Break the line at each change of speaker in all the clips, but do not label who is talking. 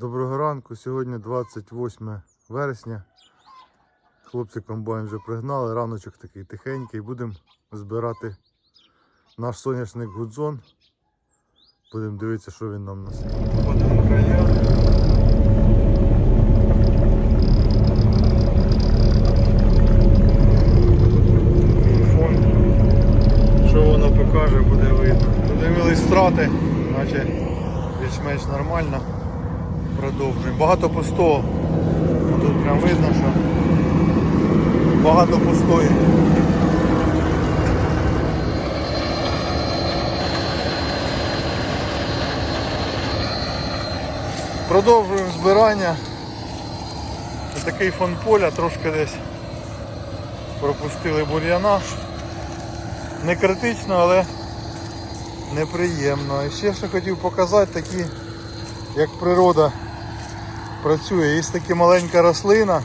Доброго ранку. Сьогодні 28 вересня. Хлопці комбайн вже пригнали. Раночок такий тихенький. Будемо збирати наш соняшник Гудзон. Будемо дивитися, що він нам. Ходимо Що воно покаже, буде видно. Подивились втрати, наче більш-менш нормально. Продовжуємо. Багато пустого. Тут прям видно, що багато пустої. Продовжуємо збирання. Ось Такий фон поля, трошки десь пропустили бур'яна. Не критично, але неприємно. І ще що хотів показати такі, як природа працює. Є така маленька рослина,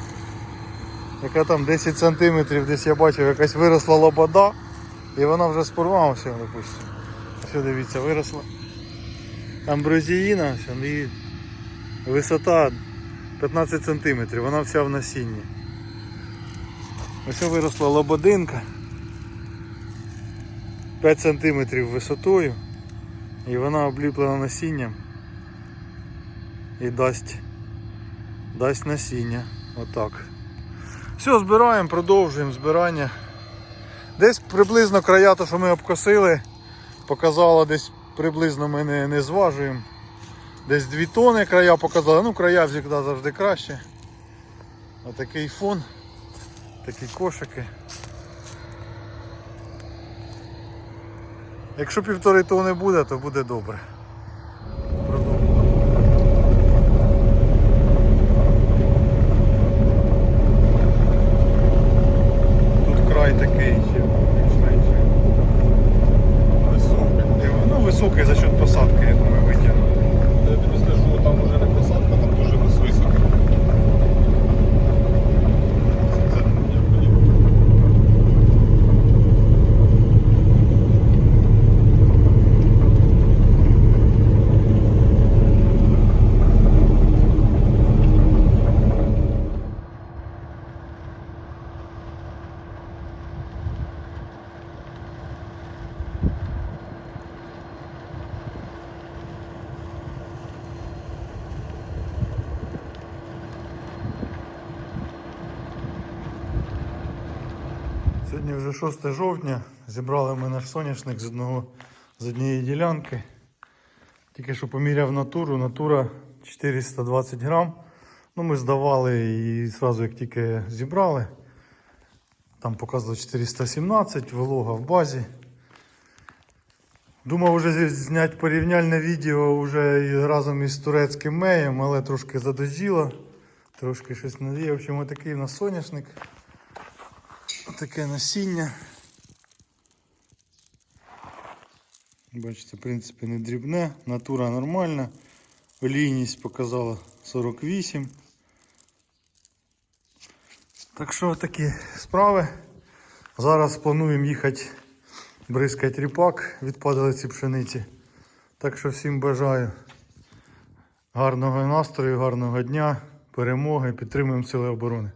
яка там 10 см, десь я бачив, якась виросла лобода і вона вже спорвалася, допустимо. Ось дивіться, виросла амброзіїна, і висота 15 см, вона вся в насінні. Ось виросла лободинка. 5 см висотою і вона обліплена насінням і дасть дасть насіння. Отак. Все, збираємо, продовжуємо збирання. Десь приблизно края, то, що ми обкосили, показало десь приблизно ми не, не зважуємо. Десь 2 тони края показали. Ну края завжди завжди краще. Отакий фон, такі кошики. Якщо півтори тони буде, то буде добре. Тут такий більш-менш високий. Ну, високий за счет посадки, я думаю, витягнути.
Я тобі скажу, там уже не посадка, там дуже високо.
Сьогодні вже 6 жовтня. Зібрали ми наш соняшник з одного з однієї ділянки. Тільки що поміряв натуру. Натура 420 грам. Ну, ми здавали і одразу як тільки зібрали. Там показувало 417, волога в базі. Думав вже зняти порівняльне відео вже разом із турецьким меєм, але трошки задожіло. Трошки щось надіє. В общем, отакий у нас соняшник. Таке насіння. Бачите, в принципі, не дрібне, натура нормальна. Олійність показала 48. Так що такі справи. Зараз плануємо їхати бризкати ріпак від падалиці пшениці. Так що всім бажаю гарного настрою, гарного дня, перемоги, підтримуємо Сили оборони.